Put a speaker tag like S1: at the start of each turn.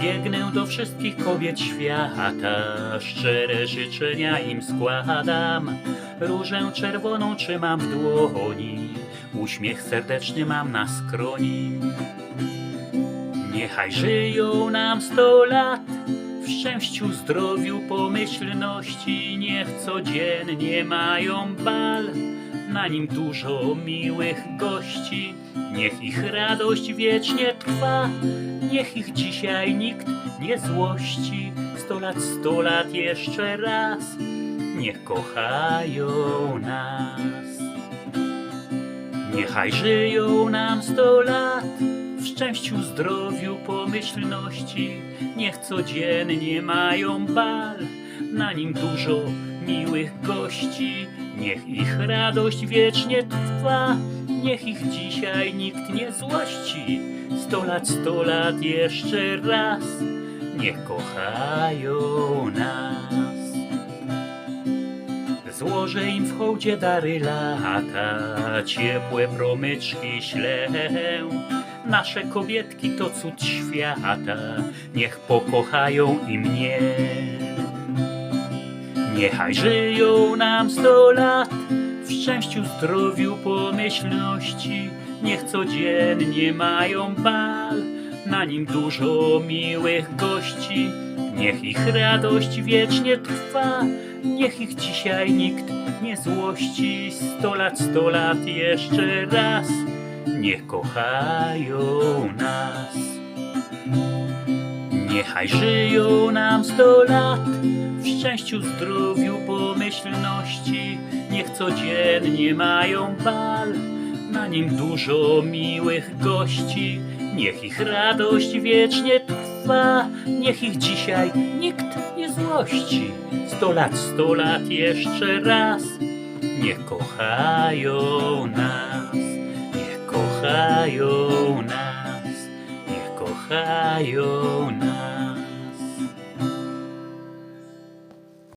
S1: Biegnę do wszystkich kobiet świata, szczere życzenia im składam. Różę czerwoną trzymam w dłoni, uśmiech serdeczny mam na skroni. Niechaj żyją nam sto lat, w szczęściu, zdrowiu, pomyślności, niech codziennie mają bal. Na nim dużo miłych gości, niech ich radość wiecznie trwa, niech ich dzisiaj nikt nie złości. Sto lat, sto lat jeszcze raz, niech kochają nas. Niechaj żyją nam sto lat, w szczęściu, zdrowiu, pomyślności, niech codziennie mają bal, na nim dużo miłych gości, niech ich radość wiecznie trwa, niech ich dzisiaj nikt nie złości. Sto lat, sto lat jeszcze raz, niech kochają nas. Złożę im w hołdzie dary lata, ciepłe promyczki ślę. Nasze kobietki to cud świata, niech pokochają i mnie. Niechaj żyją nam sto lat, w szczęściu, zdrowiu, pomyślności, niech codziennie mają bal, na nim dużo miłych gości, niech ich radość wiecznie trwa, niech ich dzisiaj nikt nie złości, sto lat, sto lat jeszcze raz, niech kochają nas. Niechaj żyją nam sto lat, szczęściu, zdrowiu, pomyślności, niech codziennie mają bal, na nim dużo miłych gości, niech ich radość wiecznie trwa, niech ich dzisiaj nikt nie złości. Sto lat, sto lat jeszcze raz, niech kochają nas, niech kochają nas, niech kochają nas.